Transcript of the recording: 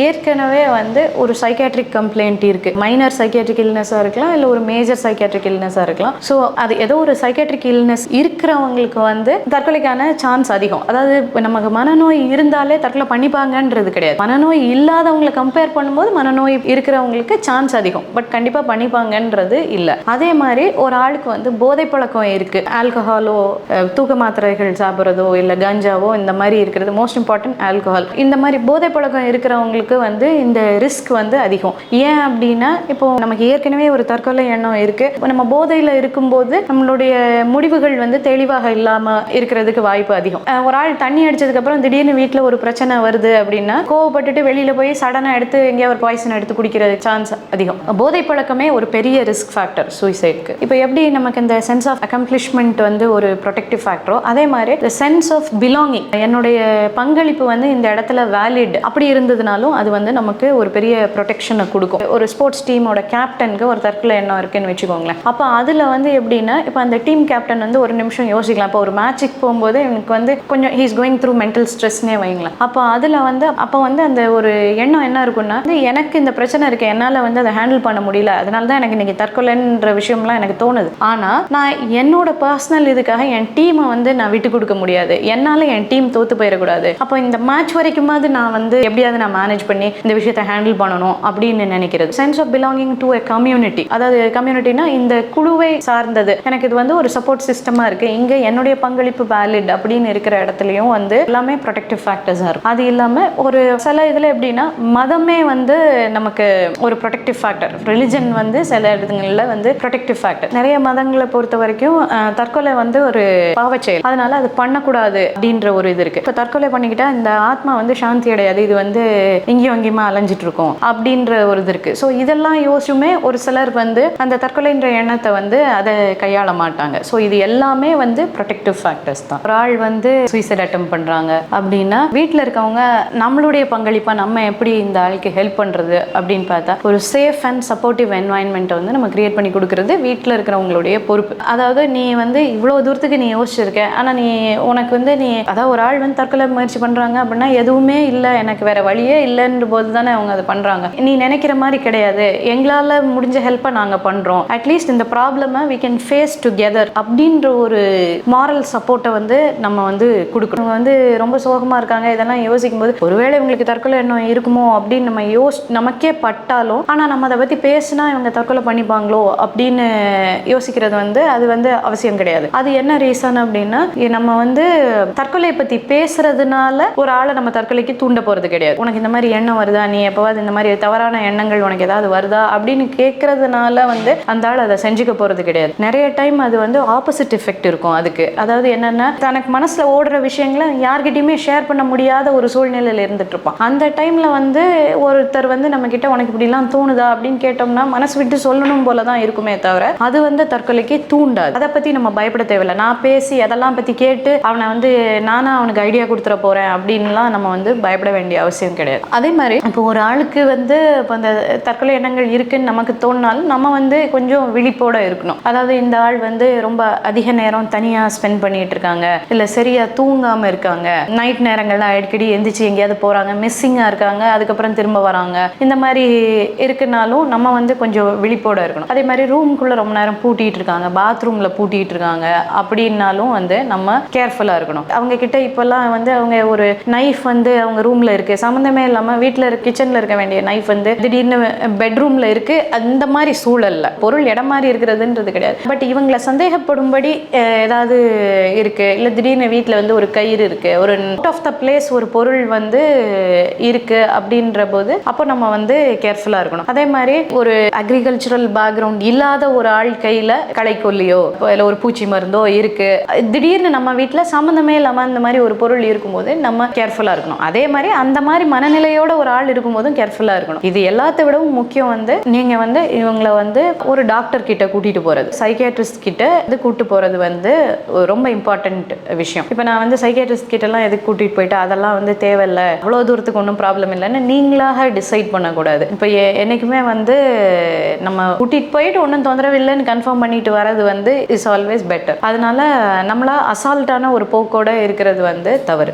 ஏற்கனவே வந்து ஒரு சைக்காட்ரிக் கம்ப்ளைண்ட் இருக்கு. மைனர் சைக்காட்ரிக் இல்னஸாக இருக்கலாம் இல்லை ஒரு மேஜர் சைக்காட்ரிக் இல்னஸாக இருக்கலாம். ஸோ அது ஏதோ ஒரு சைக்காட்ரிக் இல்னஸ் இருக்கிறவங்களுக்கு வந்து தற்கொலைக்கான சான்ஸ் அதிகம். அதாவது நமக்கு மனநோய் இருந்தாலே தற்கொலை பண்ணிப்பாங்கன்றது கிடையாது. மனநோய் இல்லாதவங்களை கம்பேர் பண்ணும்போது மனநோய் இருக்கிறவங்களுக்கு சான்ஸ் அதிகம். பட் கண்டிப்பாக பண்ணிப்பாங்கன்றது இல்லை. அதே மாதிரி ஒரு ஆளுக்கு வந்து போதை பழக்கம் இருக்கு ஆல்கஹாலோ தூக்க மாத்திரைகள் சாப்பிட்றதோ இல்லை கஞ்சாவோ இந்த மாதிரி இருக்கிறது மோஸ்ட் இம்பார்ட்டன்ட் ஆல்கஹால் இந்த மாதிரி போதை பழக்கம் இருக்கிறவங்களுக்கு வந்து இந்த ரிஸ்க் வந்து அதிகம். ஏன் அப்படின்னா இப்போ நமக்கு ஏற்கனவே ஒரு தற்கொலை எண்ணம் இருக்கு. இப்போ நம்ம போதையில் இருக்கும்போது நம்மளுடைய முடிவுகள் வந்து தெளிவாக இல்லாமல் இருக்கிறதுக்கு வாய்ப்பு அதிகம். ஒரு ஆள் தண்ணி அடிச்சதுக்கு அப்புறம் திடீர்னு வீட்டில் ஒரு பிரச்சனை வருது அப்படின்னா கோவப்பட்டுட்டு வெளியில போய் சடனாக எடுத்து எங்கேயா ஒரு பாய்சன் எடுத்து குடிக்கிற சான்ஸ் அதிகம். போதை பழக்கமே ஒரு பெரிய ரிஸ்க் ஃபேக்டர் சூசைடுக்கு இப்போ எப்படி நமக்கு இந்த சென்ஸ் ஆஃப் அக்கம்ப்ளிஷ்மெண்ட் வந்து ஒரு ப்ரொடெக்டிவ் ஃபேக்டரோ அதே மாதிரி இந்த சென்ஸ் ஆஃப் பிலாங்கிங் என்னுடைய பங்களிப்பு வந்து இந்த இடத்துல வேலிட் அப்படி இருந்ததுனாலும் அது வந்து நமக்கு ஒரு பெரிய ப்ரொடெக்ஷனை கொடுக்கும். ஒரு ஸ்போர்ட்ஸ் டீமோட கேப்டனுக்கு ஒரு தற்கொலை எண்ணம் இருக்குன்னு வச்சுக்கோங்களேன். அப்போ அதில் வந்து எப்படின்னா இப்போ அந்த டீம் கேப்டன் வந்து ஒரு நிமிஷம் யோசிக்கலாம். இப்போ ஒரு மேட்சுக்கு போகும்போது எனக்கு வந்து கொஞ்சம் ஹீஸ் கோயிங் த்ரூ மென்டல் ஸ்ட்ரெஸ்னே வைங்களேன். அப்போ அதில் வந்து அப்போ வந்து அந்த ஒரு எண்ணம் என்ன இருக்குன்னா வந்து எனக்கு இந்த பிரச்சனை இருக்கு. என்னால் வந்து அதை ஹேண்டில் பண்ண முடியல. அதனால தான் எனக்கு இன்றைக்கி தற்கொலைன்ற விஷயம்லாம் எனக்கு தோணுது. ஆனால் நான் என்னோட பர்சனல் இதுக்காக என் டீமை வந்து நான் விட்டு கொடுக்க முடியாது. என்னால் என் டீம் தோற்று போயிடக்கூடாது. அப்போ இந்த மேட்ச் வரைக்குமாவது நான் வந்து எப்படியாவது நான் மேனேஜ் பண்ணி இந்த விஷயத்தை ஹேண்டில் பண்ணணும் அப்படின்னு நினைக்கிறது. Sense of belonging to a community அதாவது கம்யூனிட்டினா இந்த குழுவை சார்ந்தது. எனக்கு இது வந்து ஒரு சப்போர்ட் சிஸ்டமாக இருக்கு. இங்கே என்னுடைய பங்களிப்பு வேலிட் அப்படின்னு இருக்கிற இடத்துலையும் வந்து எல்லாமே ப்ரொடெக்டிவ் ஃபேக்டர்ஸாக இருக்கும். அது இல்லாமல் ஒரு சில இதில் எப்படின்னா மதமே வந்து நமக்கு ஒரு ப்ரொடெக்டிவ் ஃபேக்டர் ரிலிஜன் வந்து சில இடங்களில் வந்து ப்ரொடெக்டிவ் ஃபேக்டர் நிறைய மதங்களை பொறுத்த வரைக்கும் தற்கொலை வந்து ஒரு பாவச்செயல் அதனால அது பண்ணக்கூடாது அப்படின்ற ஒரு இது இருக்கு. இப்போ தற்கொலை பண்ணிக்கிட்டா இந்த ஆத்மா வந்து சாந்தி அடையாது. இது வந்து இங்கேயும் அங்கேயுமா அலைஞ்சிட்டு இருக்கோம் அப்படின்ற ஒரு இது இருக்கு. ஸோ இதெல்லாம் யோசிச்சுமே ஒரு சிலர் வந்து அந்த தற்கொலைன்ற எண்ணத்தை வந்து அதை கையாள மாட்டாங்க. ஸோ இது எல்லாமே வந்து ப்ரொடெக்டிவ் ஃபேக்டர்ஸ் தான். ஒரு ஆள் வந்து சூசைட் அட்டம் பண்ணுறாங்க அப்படின்னா வீட்டில் இருக்கவங்க நம்மளுடைய பங்களிப்பாக நம்ம எப்படி இந்த ஆளுக்கு ஹெல்ப் பண்ணுறது அப்படின்னு பார்த்தா ஒரு சேஃப் அண்ட் சப்போர்ட்டிவ் என்வாயன்மெண்ட்டை வந்து நம்ம கிரியேட் பண்ணி கொடுக்குறது வீட்டில் இருக்கிறவங்களுடைய பொறுப்பு. அதாவது நீ வந்து இவ்வளோ தூரத்துக்கு நீ யோசிச்சிருக்க ஆனால் நீ உனக்கு வந்து நீ அதாவது ஒரு ஆள் வந்து தற்கொலை முயற்சி பண்ணுறாங்க அப்படின்னா எதுவுமே இல்லை எனக்கு வேற வழியே இல்லை இல்லைன்ற போது தானே அவங்க அதை பண்ணுறாங்க நீ நினைக்கிற மாதிரி கிடையாது. எங்களால் முடிஞ்ச ஹெல்ப்பை நாங்கள் பண்ணுறோம் அட்லீஸ்ட் இந்த ப்ராப்ளமை வி கேன் ஃபேஸ் டுகெதர் அப்படின்ற ஒரு மாரல் சப்போர்ட்டை வந்து நம்ம வந்து கொடுக்கணும். வந்து ரொம்ப சோகமாக இருக்காங்க. இதெல்லாம் யோசிக்கும் போது ஒருவேளை இவங்களுக்கு தற்கொலை எண்ணம் இருக்குமோ? அப்படின்னு நம்ம யோஸ் நமக்கே பட்டாலும் ஆனால் நம்ம அதை பற்றி பேசினா இவங்க தற்கொலை பண்ணிப்பாங்களோ அப்படின்னு யோசிக்கிறது வந்து அது வந்து அவசியம் கிடையாது. அது என்ன ரீசன் அப்படின்னா நம்ம வந்து தற்கொலையை பற்றி பேசுறதுனால ஒரு ஆளை நம்ம தற்கொலைக்கு தூண்ட போகிறது கிடையாது. உனக்கு இந்த மாதிரி எண்ணம் வருதா? நீ எப்போவாது இந்த மாதிரி தவறான எண்ணங்கள் உனக்கு ஏதாவது வருதா? அப்படின்னு கேட்கறதுனால வந்து அந்த ஆள் அதை செஞ்சுக்க போகிறது கிடையாது. நிறைய டைம் அது வந்து ஆப்போசிட் எஃபெக்ட் இருக்கும் அதுக்கு. அதாவது என்னன்னா தனக்கு மனசில் ஓடுற விஷயங்களை யார்கிட்டயுமே ஷேர் பண்ண முடியாத ஒரு சூழ்நிலையில் இருந்துட்டு இருப்பான். அந்த டைமில் வந்து ஒருத்தர் வந்து நம்ம கிட்ட உனக்கு இப்படிலாம் தோணுதா? அப்படின்னு கேட்டோம்னா மனசு விட்டு சொல்லணும் போல தான் இருக்குமே தவிர அது வந்து தற்கொலைக்கு தூண்டாது. அதை பற்றி நம்ம பயப்பட தேவையில்லை. நான் பேசி அதெல்லாம் பற்றி கேட்டு அவனை வந்து நானா அவனுக்கு ஐடியா கொடுத்துட போகிறேன் அப்படின்லாம் நம்ம வந்து பயப்பட வேண்டிய அவசியம் கிடையாது. அதே மாதிரி இப்போ ஒரு ஆளுக்கு வந்து இப்போ அந்த தற்கொலை எண்ணங்கள் இருக்குன்னு நமக்கு தோணினாலும் நம்ம வந்து கொஞ்சம் விழிப்போட இருக்கணும். அதாவது இந்த ஆள் வந்து ரொம்ப அதிக நேரம் தனியாக ஸ்பெண்ட் பண்ணிட்டு இருக்காங்க. இல்லை சரியாக தூங்காமல் இருக்காங்க. நைட் நேரங்கள்லாம் அடிக்கடி எந்திரிச்சு எங்கேயாவது போகிறாங்க மிஸ்ஸிங்காக இருக்காங்க அதுக்கப்புறம் திரும்ப வராங்க. இந்த மாதிரி இருக்குனாலும் நம்ம வந்து கொஞ்சம் விழிப்போட இருக்கணும். அதே மாதிரி ரூம்குள்ளே ரொம்ப நேரம் பூட்டிகிட்டு இருக்காங்க பாத்ரூமில் பூட்டிகிட்டு இருக்காங்க அப்படின்னாலும் வந்து நம்ம கேர்ஃபுல்லாக இருக்கணும். அவங்க கிட்ட இப்போல்லாம் வந்து அவங்க ஒரு நைஃப் வந்து அவங்க ரூமில் இருக்குது சம்மந்தமே இல்லாமல் வீட்டில் இருக்க கிச்சனில் இருக்க வேண்டிய நைஃப் வந்து திடீர்னு பெட்ரூமில் இருக்குது அந்த மாதிரி சூழல்ல பொருள் இடம் மாதிரி இருக்கிறதுன்றது கிடையாது. பட் இவங்களை சந்தேகப்படும்படி ஏதாவது இருக்குது இல்லை திடீர்னு வீட்டில் வந்து ஒரு கயிறு இருக்குது ஒரு அவுட் ஆஃப் த பிளேஸ் ஒரு பொருள் வந்து இருக்கு அப்படின்ற போது அப்போ நம்ம வந்து கேர்ஃபுல்லாக இருக்கணும். அதே மாதிரி ஒரு அக்ரிகல்ச்சுரல் பேக்ரவுண்ட் இல்லாத ஒரு ஆள் கையில் களைக்கொல்லியோ இல்லை ஒரு பூச்சி மருந்தோ இருக்கு. திடீர்னு நம்ம வீட்டில் சம்மந்தமே இல்லாமல் இந்த மாதிரி ஒரு பொருள் இருக்கும்போது நம்ம கேர்ஃபுல்லாக இருக்கணும். அதே மாதிரி அந்த மாதிரி மனநிலையோட ஒரு ஆள் இருக்கும்போதும் கேர்ஃபுல்லாக இருக்கணும். இது எல்லாத்த விடவும் முக்கியம் வந்து நீங்கள் வந்து இவங்களை வந்து ஒரு டாக்டர் கிட்ட கூட்டிட்டு போகிறது சைக்கியாட்ரிஸ்ட் கிட்ட இது கூட்டு போகிறது வந்து ரொம்ப இம்பார்ட்டன்ட் விஷயம். இப்போ நான் வந்து சைக்கியாட்ரிஸ்ட் கிட்டலாம் எதுக்கு கூட்டிகிட்டு போயிட்டு அதெல்லாம் வந்து தேவையில்லை. அவ்வளோ தூரத்துக்கு ஒன்றும் ப்ராப்ளம் இல்லைன்னு நீங்களாக டிசைட் பண்ணக்கூடாது. இப்போ எ- என்னைக்குமே வந்து நம்ம கூட்டிகிட்டு போயிட்டு ஒன்றும் தொந்தரவு இல்லைன்னு கன்ஃபார்ம் பண்ணிட்டு வர்றது வந்து இஸ் ஆல்வேஸ் பெட்டர் அதனால நம்மளா அசால்ட்டான ஒரு போக்கோட இருக்கிறது வந்து தவறு.